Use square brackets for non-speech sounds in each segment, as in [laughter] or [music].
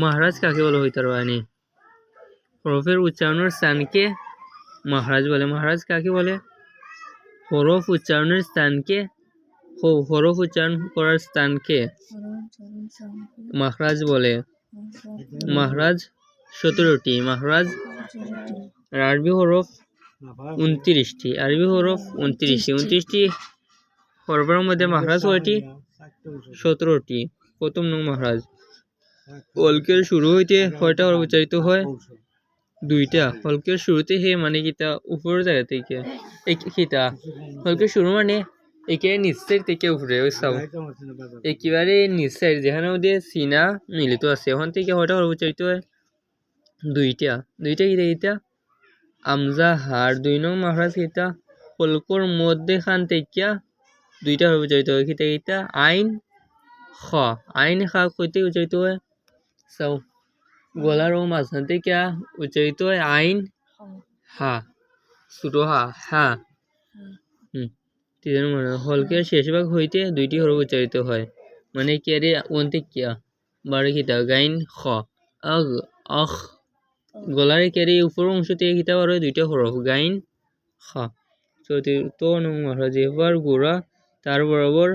মহারাজ কাকে বলে হইতে পারবানি হরফের উচ্চারণের স্থানকে মহারাজ বলে। মহারাজ কাকে বলে? হরফ উচ্চারণের স্থানকে হরফ উচ্চারণ করার স্থানকে মহারাজ বলে। মহারাজ সতেরোটি। মহারাজ আরবি হরফ উনত্রিশটি। আরবি হরফ উনত্রিশটি। উনত্রিশটি হরফের মধ্যে মহারাজ কয়টি? সতেরোটি। প্রথম নং মহারাজ। অল্কের শুরু হইতে কয়টা হরফ উচ্চারিত হয়। দুইটা। হলকের শুরুতে হে মানে কিতা উপরের জায়গা থেকে। কিতা হলকের শুরু মানে একেবারে নিচের থেকে উপরে ওই সব একেবারে নিচের যেখানে ওদের সিনা মিলিত আছে ওখান থেকে কয়টা হরফ উচ্চারিত হয়। দুইটা। দুইটা কিতা কিতা আমজা হার দুই নং মহারাজ কিতা হলকর মধ্যে খান থেকে দুইটা হরফ উচ্চারিত হয়। কিতা কিতা আইন খ আইন খা কইতে উচ্চারিত হয় সাও গলার ও মাঝখান থেকে উচ্চারিত হয় আইন হা ছোটো হা হা হুম তিন মানে হলকের শেষ ভাগ হইতে দুইটি হরফ উচ্চারিত হয় মানে কেরে অন্তে কিয়া বারে খিতা গাইন খ আগ আখ গলার কেরে উপর অংশ থেকে খিতা বার দুইটা হরফ গাইন খ চতুর্থ নং মহারাজ এবার গোড়া তার বরাবর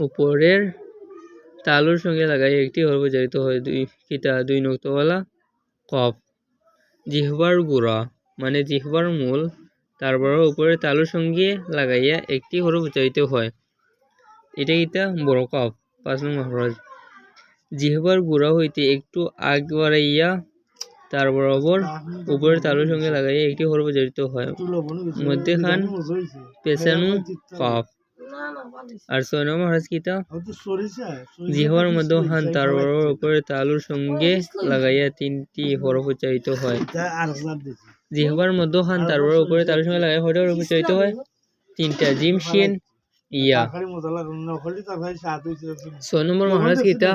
উপরের তালুর সঙ্গে লাগাই একটি হরফ উচ্চারিত হয়। দুই কিতা দুই নক্তওয়ালা কফ। জিহ্বার গুড়া মানে জিহ্বার মূল তারপর উপরে তালুর সঙ্গে লাগাইয়া একটি হরফ উচ্চারিত হয়। এটা কিতা? বড় কফ, পাঁচ নং মহারাজ। জিহ্বার গুড়া হইতে একটু আগ বাড়াইয়া তার বরাবর উপরের তালুর সঙ্গে লাগাইয়া একটি হরফ হয়। মধ্যেখান পেছানো কফ। আর ছয় নং মহারাজ কিতা জিহ্বার মধ্যখান তার উপরে তালুর সঙ্গে লাগাইয়া তিনটি হরফ উচ্চারিত হয়। জিহ্বার মধ্যখান তার বরাবর উপরে তালুর সঙ্গে লাগাইয়া হরফ উচ্চারিত হয়। তিনটা জিম শিন ইয়া। ছয় নম্বর মহারাজ কিতা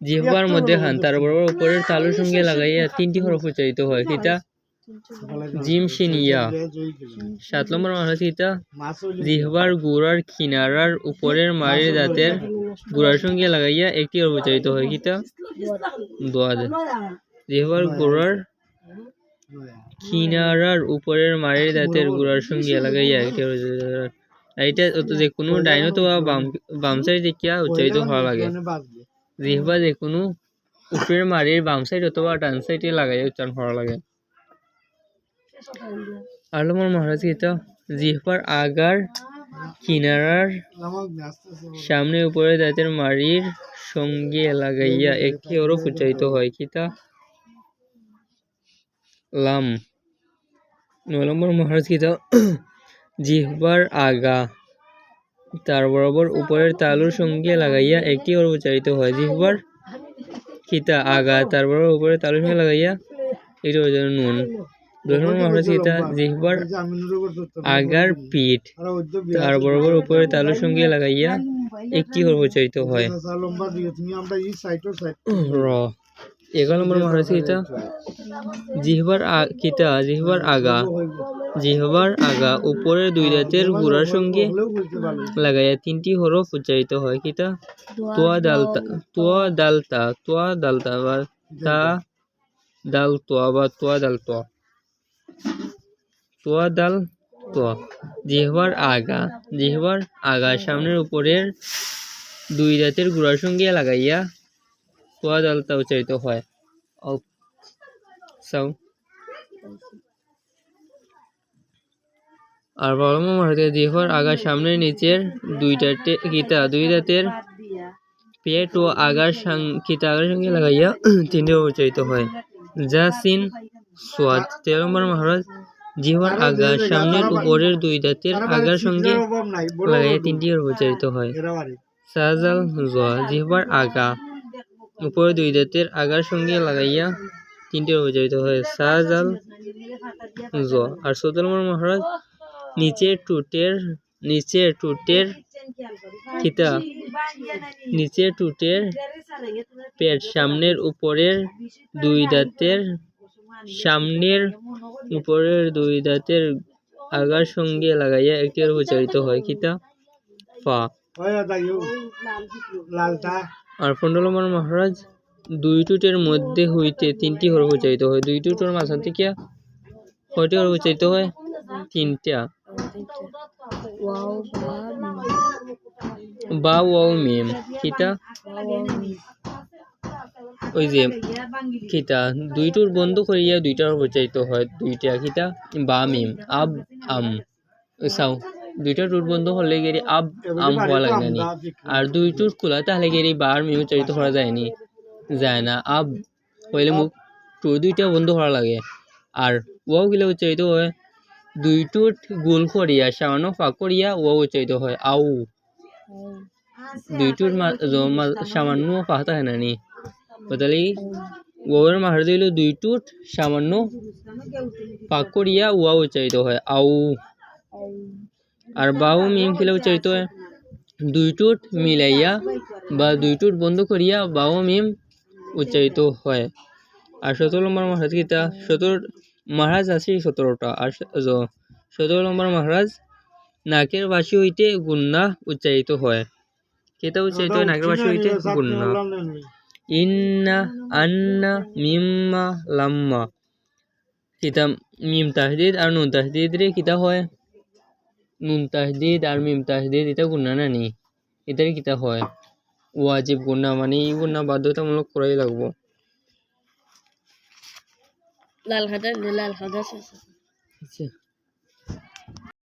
জিহ্বার মধ্যে খান তার উপরের তালুর সঙ্গে লাগাইয়া তিনটি হরফ উচ্চারিত হয় কিতা জিম শিন ইয়া। সাত নম্বর মহারাজ কিতা জিহ্বার গুড়ার কিনারার উপরের মাড়ির দাঁতের গুড়ার সঙ্গে লাগাইয়া একটি উচ্চারিত হয় কিতা দোয়াদ জিহ্বার গুড়ার কিনারার উপরের মাড়ির দাঁতের গুড়ার সঙ্গে লাগাইয়া একটি উচ্চারিত এটা অত যে কোনো ডাইন অথবা বাম বাম সাইড দেখিয়া উচ্চারিত হওয়া লাগে। জিহ্বা যে কোনো উপরের মাড়ির বাম সাইড অথবা ডান সাইডে লাগাইয়া উচ্চারণ করা লাগে। আর নম্বর মহারাজ কিতা জিহ্বার আগার কিনারার সামনে উপরে দাঁতের মাড়ির সঙ্গে লাগাইয়া একটি হরফ উচ্চারিত হয়। কিতা লাম। নয় নম্বর মহারাজ কিতা জিহ্বার আগা তার বরাবর উপরের তালুর সঙ্গে লাগাইয়া একটি হরফ উচ্চারিত হয়। জিহ্বার কিতা আগা তার বরাবর উপরের তালুর সঙ্গে লাগাইয়া একটি নুন নম্বর মহারাজ কিতা জিহ্বার আগার পিঠ তার বরাবর উপরে তালুর সঙ্গে লাগাইয়া একটি হরফ উচ্চারিত হয়। র এগারো নম্বর মহারাজ কিতা জিহ্বার আ- কিতা? জিহ্বার আগা। জিহ্বার আগা উপরের দুই দাঁতের গুড়ার সঙ্গে লাগাইয়া তিনটি হরফ উচ্চারিত হয় কিতা? তোয়া দালতা তোয়া দালতা তোয়া দালতা বা তা দাল তোয়া বা তোয়া দাল তোয়া তোয়া দাল তোয়া জিহ্বার আগা জিহ্বার আগা সামনের উপরের দুই দাঁতের গুড়ার সঙ্গে লাগাইয়া তোয়া দালতা উচ্চারিত হয়। আর বাবা মামার জিহ্বার আগা সামনের নিচের দুইটা টে- কিতা, দুই দাঁতের পেট ও আগার সাং- কিতা আগার সঙ্গে লাগাইয়া [clears throat] তিনটে উচ্চারিত হয়। যা সিন সোয়াদ তেরো নম্বর মহারাজ জিহ্বার আগা সামনের উপরের দুই দাঁতের আগার সঙ্গে লাগাইয়া তিনটি উচ্চারিত হয়। সাজাল জোয়া জিহ্বার আগা উপরে দুই দাঁতের আগার সঙ্গে লাগাইয়া তিনটি উচ্চারিত হয়। সাজাল জোয়া আর চৌদ্দ নম্বর মহারাজ নিচের টুটের নিচের টুটের কিতা নিচের টুটের পেট সামনের উপরের দুই দাঁতের সামনের উপরের দুই দাঁতের আগার সঙ্গে লাগাইয়া একটি উচ্চারিত হয়। কিতা ফা। আর নম্বর মহারাজ দুই টুটের মধ্যে হইতে তিনটি হরফ উচ্চারিত হয়। দুই টুটের মাঝখান থেকে কয়টি হরফ উচ্চারিত হয়? তিনটা। বা বা ওয়াও মিম। কিতা ওই যে কিতা দুইটুর বন্ধ করিয়া দুইটা হরফ উচ্চারিত হয়, দুইটা কিতা বা মিম আব, আম। চাও, দুইটা টুট বন্ধ হলে গেলে আব, আম হওয়া লাগে না আর দুই টুট খোলা তাহলে গেলে বার মিম উচ্চারিত করা যায়নি যায় না, আব হইলে মুখ টুর দুইটা বন্ধ করা লাগে। আর ওয়াও গেলে উচ্চারিত হয়, দুই টুট গোল করিয়া, সামান্য ফাঁক করিয়া ওয়াও উচ্চারিত হয়, আউ। দুইটোর জ- মা- সামান্য পাহতা হয় না নি। বদলি ওয়ার মাহার দিল দুইটোট সামান্য পাক করিয়া ওয়া উচ্চারিত হয় আউ আর বাউ মিম খেলে উচ্চারিত হয় দুইটোট মিলাইয়া বা দুইটোট বন্ধ করিয়া বাউ মিম উচ্চারিত হয় আর সতেরো নম্বর মহারাজ গীতা সতেরো মহারাজ আছে সতেরোটা আর সতেরো নম্বর মহারাজ নাকের বাসি হইতে গুন্না উচ্চারিত হয় কেতা উচ্চারিত হয় নাকের বাসি হইতে গুন্না ইন্না আন্না মিম্মা লাম্মা কিতা মিম তাহদিদ আর নুন তাহদিদ রে কিতা হয় নুন তাহদিদ আর মিম তাহদিদ এটা গুন্না না নি এটার কিতা হয় ওয়াজিব গুন্না মানে এই গুন্না বাধ্যতামূলক করাই লাগবো লাল খাতা লাল খাতা আচ্ছা